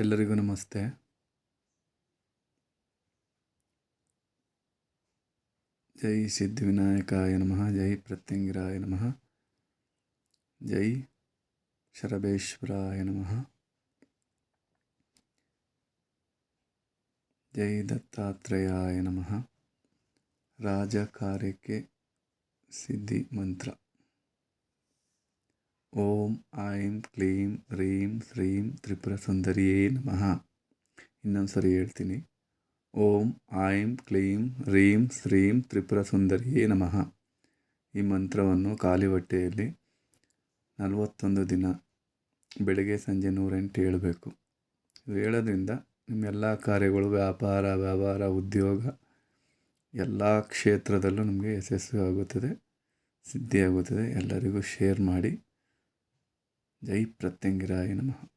ಎಲ್ಲರಿಗೂ ನಮಸ್ತೆ ಜೈ ಸಿದ್ಧಿವಿನಾಯಕಾಯ ನಮಃ ಜೈ ಪ್ರತ್ಯಂಗಿರಾಯ ನಮಃ ಜೈ ಶರಬೇಶ್ವರಾಯ ನಮಃ ಜೈ ದತ್ತಾತ್ರೇಯಾಯ ನಮಃ ರಾಜ ಕಾರ್ಯಕ್ಕೆ ಸಿದ್ಧಿ ಮಂತ್ರ ಓಂ ಐಂ ಕ್ಲೀಂ ರೀಂ ಶ್ರೀಂ ತ್ರಿಪುರ ಸುಂದರಿಯೇ ನಮಃ ಇನ್ನೊಂದು ಸರಿ ಹೇಳ್ತೀನಿ ಓಂ ಐಂ ಕ್ಲೀಂ ರೀಂ ಶ್ರೀಂ ತ್ರಿಪುರ ಸುಂದರಿಯೇ ನಮಃ ಈ ಮಂತ್ರವನ್ನು ಖಾಲಿ ಹೊಟ್ಟೆಯಲ್ಲಿ ನಲವತ್ತೊಂದು ದಿನ ಬೆಳಗ್ಗೆ ಸಂಜೆ ನೂರೆಂಟು ಹೇಳಬೇಕು ಇದು ಹೇಳೋದ್ರಿಂದ ನಿಮ್ಮ ಎಲ್ಲ ಕಾರ್ಯಗಳು ವ್ಯಾಪಾರ ವ್ಯವಹಾರ ಉದ್ಯೋಗ ಎಲ್ಲ ಕ್ಷೇತ್ರದಲ್ಲೂ ನಮಗೆ ಯಶಸ್ವಿ ಆಗುತ್ತದೆ ಸಿದ್ಧಿಯಾಗುತ್ತದೆ ಎಲ್ಲರಿಗೂ ಶೇರ್ ಮಾಡಿ जय प्रत्यंगिराय नमः।